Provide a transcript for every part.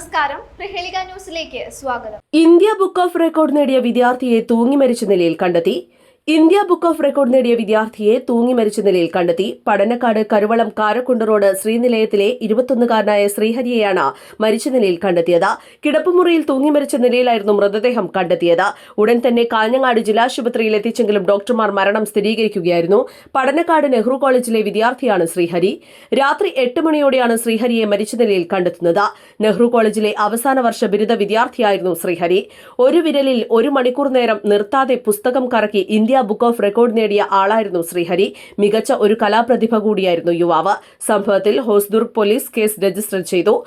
നമസ്കാരം. ന്യൂസിലേക്ക് സ്വാഗതം. ഇന്ത്യ ബുക്ക് ഓഫ് റെക്കോർഡ് നേടിയ വിദ്യാർത്ഥിയെ തൂങ്ങി മരിച്ച നിലയിൽ കണ്ടെത്തി. ഇന്ത്യ ബുക്ക് ഓഫ് റെക്കോർഡ് നേടിയ വിദ്യാർത്ഥിയെ തൂങ്ങി മരിച്ച നിലയിൽ കണ്ടെത്തി. പടനക്കാട് കരുവളം കാരക്കുണ്ട് റോഡ് ശ്രീനിലയത്തിലെ ഇരുപത്തൊന്നുകാരനായ ശ്രീഹരിയെയാണ് മരിച്ച നിലയിൽ കണ്ടെത്തിയത്. കിടപ്പുമുറിയിൽ തൂങ്ങി മരിച്ച നിലയിലായിരുന്നു മൃതദേഹം കണ്ടെത്തിയത്. ഉടൻ തന്നെ കാഞ്ഞങ്ങാട് ജില്ലാശുപത്രിയിൽ എത്തിച്ചെങ്കിലും ഡോക്ടർമാർ മരണം സ്ഥിരീകരിക്കുകയായിരുന്നു. പടനക്കാട് നെഹ്റു കോളേജിലെ വിദ്യാർത്ഥിയാണ് ശ്രീഹരി. രാത്രി എട്ട് മണിയോടെയാണ് ശ്രീഹരിയെ മരിച്ച നിലയിൽ കണ്ടെത്തുന്നത്. നെഹ്റു കോളേജിലെ അവസാന വർഷ ബിരുദ വിദ്യാർത്ഥിയായിരുന്നു ശ്രീഹരി. ഒരു വിരലിൽ ഒരു മണിക്കൂർ നേരം നിർത്താതെ പുസ്തകം കറക്കി ഇന്ത്യ ബുക്ക് ഓഫ് റെക്കോർഡ് നേടിയ ആളായിരുന്നു ശ്രീഹരി. മികച്ച ഒരു കലാപ്രതിഭ കൂടിയായിരുന്നു യുവാവ്. സംഭവത്തിൽ ഹോസ്ദുർഗ് പോലീസ് കേസ് രജിസ്റ്റർ ചെയ്തു.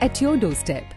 at your doorstep.